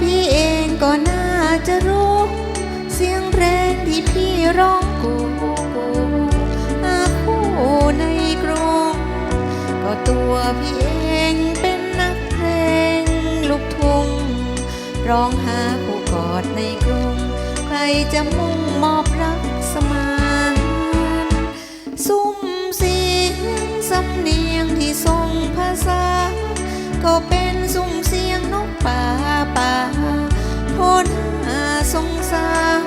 พี่เองก็น่าจะรู้ เสียงเรลงที่พี่ร้องกูกูอาคู่ในกรงก็ตัวพี่เองเป็นนักเพลงลูกทุ่งร้องหาผู้กอดในกรุง ใครจะมุ่งมอบรักสมานซุ้มเสียงสำเนียงที่ทรงภาษา ก็เป็นซุ้มเสียง ป่าป่าโพนสงสาร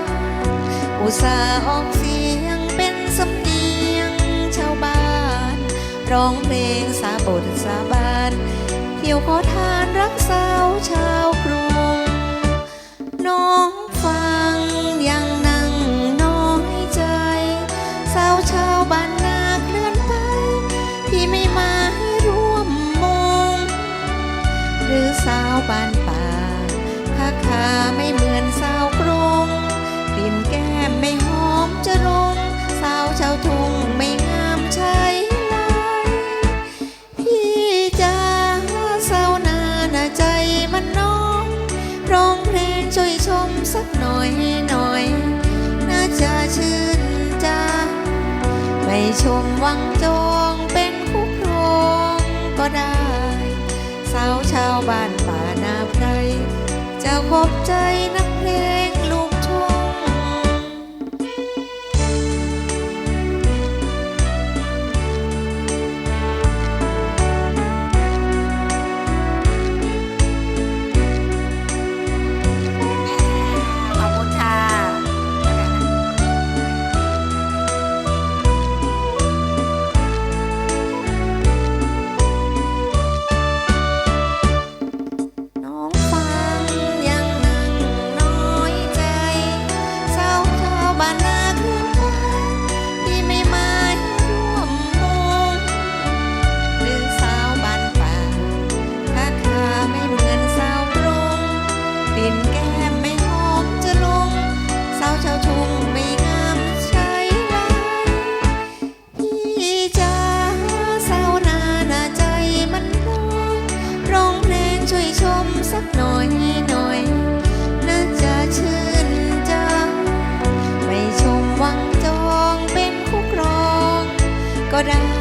อุตส่าห์ออกเสียงเป็นสำเนียงชาวบ้าน ร้องเพลงสาบทสาบานเที่ยวขอทานรักสาวชาวกรุงน้องฟังยังนั่งน้อยใจ สาวชาวบ้านนาเคลื่อนไปพี่ไม่มา สาวบ้านป่าผ้าคาไม่เหมือนสาวกรงกลิ่นแก้มไม่หอมจะลงสาวชาวทุ่งไม่งามใช่ไหมพี่จ้าสาวนาหน้าใจมันน้องร้องเพลงช่วยชมสักหน่อยหน่อย น่าจะชื่นใจไม่ชมวังจ บ้าน llorar.